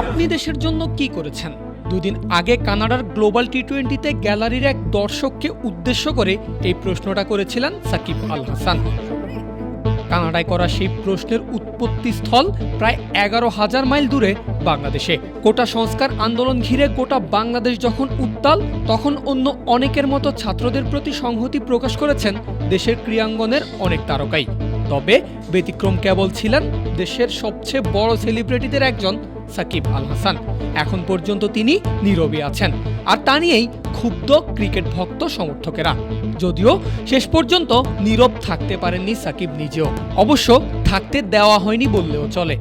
আপনি দেশের জন্য কি করেছেন? দুদিন আগে কানাডার গ্লোবাল টি টোয়েন্টিতে গ্যালারির এক দর্শককে উদ্দেশ্য করে এই প্রশ্নটা করেছিলেন সাকিব আল হাসান। কানাডায় করা সেই প্রশ্নের উৎপত্তি স্থল প্রায় এগারো হাজার মাইল দূরে বাংলাদেশে। কোটা সংস্কার আন্দোলন ঘিরে গোটা বাংলাদেশ যখন উত্তাল, তখন অন্য অনেকের মতো ছাত্রদের প্রতি সংহতি প্রকাশ করেছেন দেশের ক্রীড়াঙ্গনের অনেক তারকাই। তবে ব্যতিক্রম কেবল ছিলেন দেশের সবচেয়ে বড় সেলিব্রিটিদের একজন সাকিব আল হাসান। এখন পর্যন্ত তিনি নীরবে আছেন। আর তা নিয়েই ক্ষুব্ধ ক্রিকেট ভক্ত সমর্থকেরা। যদিও শেষ পর্যন্ত নীরব থাকতে পারেননি সাকিব নিজেও। অবশ্য থাকতে দেওয়া হয়নি বললেও চলে।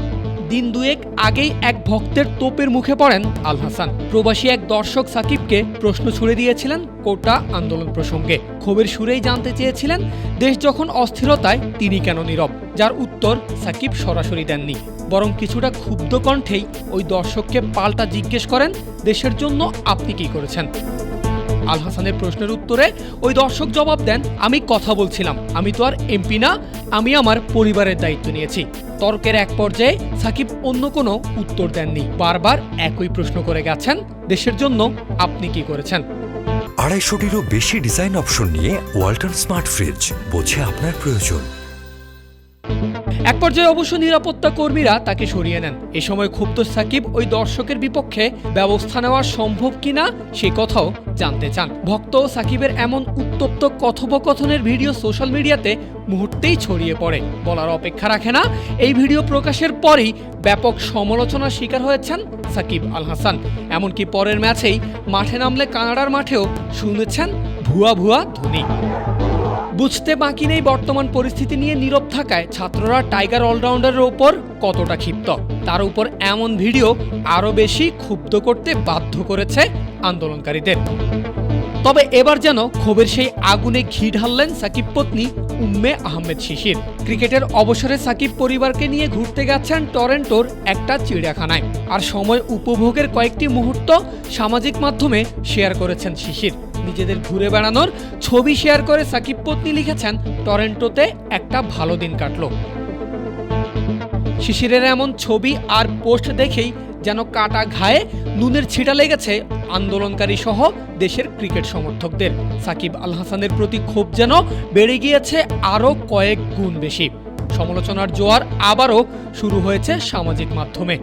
দিন দুয়েক আগেই এক ভক্তের তোপের মুখে পড়েন আল হাসান। প্রবাসী এক দর্শক সাকিবকে প্রশ্ন ছুড়ে দিয়েছিলেন কোটা আন্দোলন প্রসঙ্গে। ক্ষোভের সুরেই জানতে চেয়েছিলেন, দেশ যখন অস্থিরতায়, তিনি কেন নীরব? যার উত্তর সাকিব সরাসরি দেননি। বরং কিছুটা ক্ষুব্ধ কণ্ঠেই ওই দর্শককে পাল্টা জিজ্ঞেস করেন, দেশের জন্য আপনি কি করেছেন? আল হাসানের প্রশ্নের উত্তরে ওই দর্শক জবাব দেন আমি কথা বলছিলাম। আমি তো আর এমপি না আমি আমার পরিবারের দায়িত্ব নিয়েছি। তর্কের এক পর্যায়ে সাকিব অন্য কোনো উত্তর দেননি। বারবার একই প্রশ্ন করে গেছেন দেশের জন্য আপনি কি করেছেন? আড়াইশোটিরও বেশি ডিজাইন অপশন নিয়ে ওয়াল্টন স্মার্ট ফ্রিজ বোঝে আপনার প্রয়োজন। এক পর্যায়ে অবশ্য নিরাপত্তা কর্মীরা তাকে সরিয়ে নেন। এ সময় ক্ষুব্ধ সাকিব ওই দর্শকের বিপক্ষে ব্যবস্থা নেওয়া সম্ভব কিনা সে কথাও জানতে চান। ভক্ত সাকিবের এমন উত্তপ্ত কথোপকথনের ভিডিও সোশ্যাল মিডিয়াতে মুহূর্তেই ছড়িয়ে পড়ে। বলার অপেক্ষা রাখে না, এই ভিডিও প্রকাশের পরেই ব্যাপক সমালোচনার শিকার হয়েছেন সাকিব আল হাসান। এমনকি পরের ম্যাচেই মাঠে নামলে কানাডার মাঠেও শুনেছেন ভুয়া ভুয়া ধ্বনি। বুঝতে বাকি নেই বর্তমান পরিস্থিতি নিয়ে নীরব থাকায় ছাত্ররা টাইগার অলরাউন্ডারের ওপর কতটা ক্ষিপ্ত। তার উপর এমন ভিডিও আরও বেশি ক্ষুব্ধ করতে বাধ্য করেছে আন্দোলনকারীদের। তবে এবার যেন ক্ষোভের সেই আগুনে ঘি ঢাললেন সাকিব পত্নী উম্মে আহমেদ শিশির। ক্রিকেটের অবসরে সাকিব পরিবারকে নিয়ে ঘুরতে গেছেন টরেন্টোর একটা চিড়িয়াখানায়। আর সময় উপভোগের কয়েকটি মুহূর্ত সামাজিক মাধ্যমে শেয়ার করেছেন শিশির। নিজেদের ঘুরে বেড়ানোর ছবি শেয়ার করে সাকিব পত্নী লিখেছেন, টরেন্টোতে একটা ভালো দিন কাটলো। শিশিরের এমন ছবি আর পোস্ট দেখেই যেন কাটা ঘায়ে নুনের ছিটা লেগেছে আন্দোলনকারী সহ দেশের ক্রিকেট সমর্থকদের। সাকিব আল হাসানের প্রতি ক্ষোভ যেন বেড়ে গিয়েছে আরও কয়েক গুণ বেশি। সমালোচনার জোয়ার আবারও শুরু হয়েছে সামাজিক মাধ্যমে।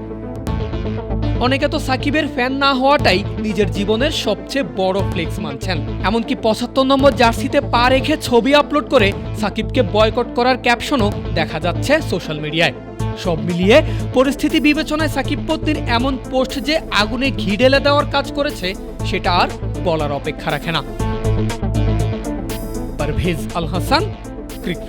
অনেকে তো সাকিবের ফ্যান না হওয়াটাই নিজের জীবনের সবচেয়ে বড় ফ্লেক্স মানছেন। এমনকি পঁচাত্তর নম্বর জার্সিতে পা রেখে ছবি আপলোড করে সাকিবকে বয়কট করার ক্যাপশনও দেখা যাচ্ছে সোশ্যাল মিডিয়ায় সব মিলিয়ে পরিস্থিতি বিবেচনায় সাকিব পত্নীর এমন পোস্ট যে আগুনে ঘি ঢেলে দেওয়ার কাজ করেছে, সেটা আর বলার অপেক্ষা রাখে না। পারভেজ আল হাসান, ক্রিক